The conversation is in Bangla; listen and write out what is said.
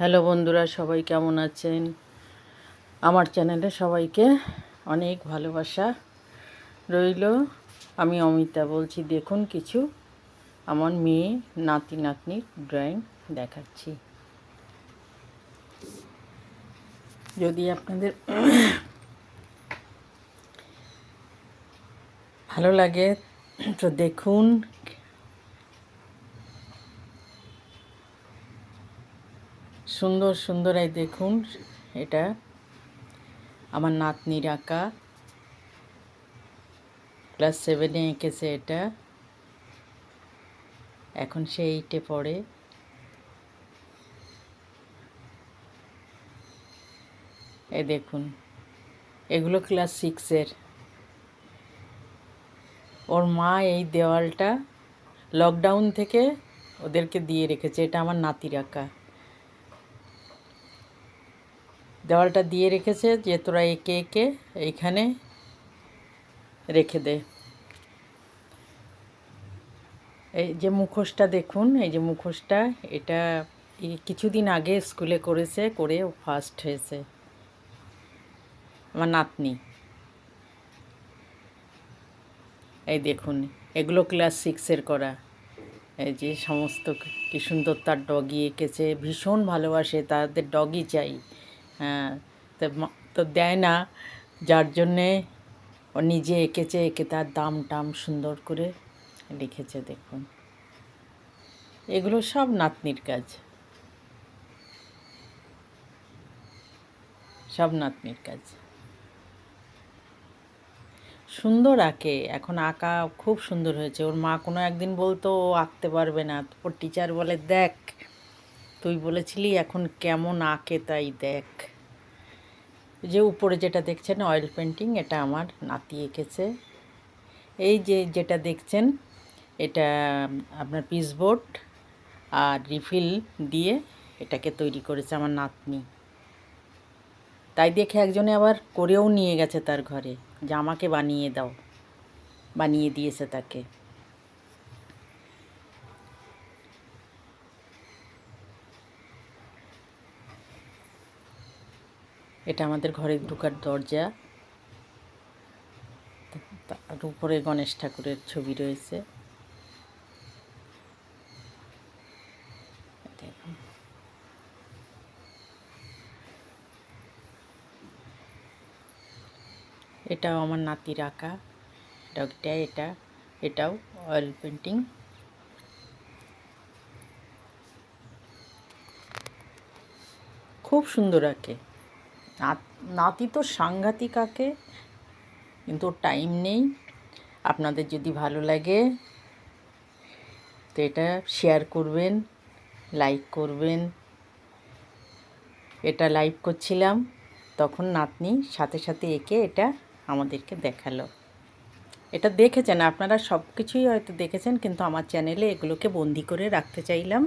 হ্যালো বন্ধুরা, সবাই কেমন আছেন? আমার চ্যানেলে সবাইকে অনেক ভালোবাসা রইল। আমি অমিতা বলছি, দেখুন কিছু আমার মেয়ে নাতি নাতনির ড্রয়িং দেখাচ্ছি। যদি আপনাদের ভালো লাগে, তো দেখুন সুন্দর সুন্দর এই দেখুন এটা। আমার নাতনির আঁকা। ক্লাস সেভেনে এঁকেছে এটা। এখন সে এইটে পড়ে। এ দেখুন, এগুলো ক্লাস সিক্সের ওর মা এই দেওয়ালটা লকডাউন থেকে ওদেরকে দিয়ে রেখেছে। এটা আমার নাতির আঁকা। দেওয়ালটা দিয়ে রেখেছে যে তোরা একে একে এইখানে রেখে দে। এই যে মুখোশটা দেখুন, এই যে মুখোশটা, এটা কিছুদিন আগে স্কুলে করেছে, করে ফার্স্ট হয়েছে। আমার নাতনি। এই দেখুন, এগুলো ক্লাস সিক্সের করা। এই যে সমস্ত কি সুন্দর তার ডগি এঁকেছে, ভীষণ ভালোবাসে, তাদের ডগি চাই। তো দেয় না। যার জন্যে ও নিজে এঁকেছে এঁকে তার দাম টাম সুন্দর করে লিখেছে, দেখুন। এগুলো সব নাতনির কাজ। সব নাতনির কাজ। সুন্দর আঁকে। এখন আঁকা খুব সুন্দর হয়েছে। ওর মা কোনো একদিন বলতো, ও আঁকতে পারবে না। ওর টিচার বলে, দেখ তুই বলেছিলি, এখন কেমন আঁকে তাই দেখ। যে উপরে যেটা দেখছেন অয়েল পেন্টিং এটা আমার নাতি এঁকেছে। এই যে যেটা দেখছেন, এটা আপনার পিসবোর্ড আর রিফিল দিয়ে এটাকে তৈরি করেছে আমার নাতনি। তাই দেখে একজনে আবার করেও নিয়ে গেছে তার ঘরে, যে আমাকে বানিয়ে দাও, বানিয়ে দিয়েছে তাকে। এটা আমাদের ঘরে ঢুকার দরজা। তার উপরে গণেশ ঠাকুরের ছবি রয়েছে। এটাও আমার নাতির আঁকা। ডগটা এটা এটাও অয়েল পেন্টিং খুব সুন্দর আঁকে। নাতি তো সাংঘাতিক আঁকে কিন্তু টাইম নেই। আপনাদের যদি ভালো লাগে, তো এটা শেয়ার করবেন, লাইক করবেন। এটা লাইভ করছিলাম, তখন নাতনি সাথে সাথে এঁকে এটা আমাদেরকে দেখাল। এটা দেখেছেন, আপনারা সব কিছুই হয়তো দেখেছেন, কিন্তু আমার চ্যানেলে এগুলোকে বন্দি করে রাখতে চাইলাম।